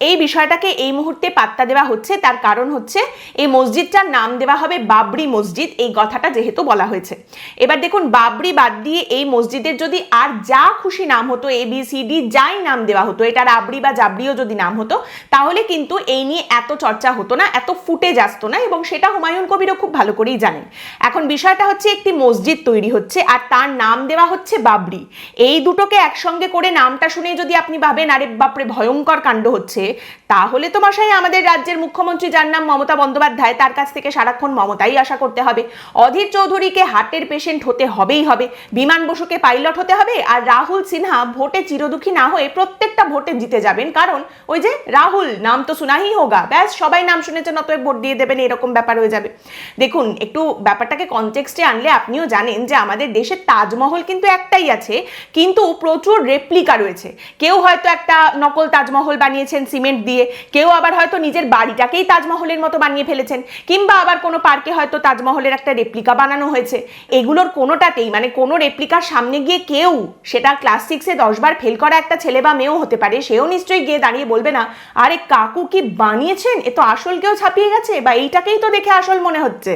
এই বিষয়টাকে এই মুহূর্তে পাত্তা দেওয়া হচ্ছে। তার কারণ হচ্ছে, এই মসজিদটার নাম দেওয়া হবে বাবরি মসজিদ। এই কথাটা যেহেতু বলা হয়েছে। এবার দেখুন, বাবরি বাদ দিয়ে এই মসজিদের যদি আর যা খুশি নাম হতো এ বি সি ডি যাই নাম দেওয়া হতো এটা রাবড়ি বা জাবরিও যদি নাম হতো, তাহলে কিন্তু এই নিয়ে এত চর্চা হতো না, এত ফুটে আসতো না এবং সেটা হুমায়ুন কবিরও খুব ভালো করেই জানেন। এখন বিষয়টা হচ্ছে, একটি মসজিদ তৈরি হচ্ছে আর তার নাম দেওয়া হচ্ছে বাবরি। এই দুটোকে একসঙ্গে করে নামটা শুনে যদি আপনি ভাবেন, আরে বাপরে, ভয়ঙ্কর কাণ্ড হচ্ছে। তাহলে তো মশাই আমাদের রাজ্যের মুখ্যমন্ত্রী যার নাম মমতা বন্দ্যোপাধ্যায়, তার কাছ থেকে সারাক্ষণ মমতাই আশা করতে হবে। অধীর চৌধুরীকে হার্টের পেশেন্ট হতে হবেই হবে। বিমান বসুকে পাইলট হতে হবে আর রাহুল সিনহা ভোটে চিরদুখী না হয়ে প্রত্যেকটা ভোটে জিতে যাবেন। কারণ ওই যে রাহুল, নাম তো শোনাহি হোগা। ব্যাস, সবাই নাম শুনেছেন, অতএব ভোট দিয়ে দেবেন, এরকম ব্যাপার হয়ে যাবে। দেখুন, একটু ব্যাপারটাকে কনটেক্সটে আনলে আপনিও জানেন যে আমাদের দেশে তাজমহল কিন্তু একটাই আছে, কিন্তু প্রচুর রেপ্লিকা রয়েছে। কেউ হয়তো একটা নকল তাজমহল বানিয়েছেন সিমেন্ট দিয়ে কেউ আবার হয়তো নিজের বাড়িটাকেই তাজমহলের মতো বানিয়ে ফেলেছেন, কিংবা আবার কোনো পার্কে হয়তো তাজমহলের একটা রেপ্লিকা বানানো হয়েছে। এগুলোর কোনোটাতেই মানে কোনো রেপ্লিকার সামনে গিয়ে কেউ সেটা ক্লাস সিক্সে দশবার ফেল করা একটা ছেলে বা মেয়েও হতে পারে, সেও নিশ্চয়ই গিয়ে দাঁড়িয়ে বলবে না, আরে কাকু কি বানিয়েছেন? এ তো আসল কেউ ছাপিয়ে গেছে, বা এইটাকেই তো দেখে আসল মনে হচ্ছে।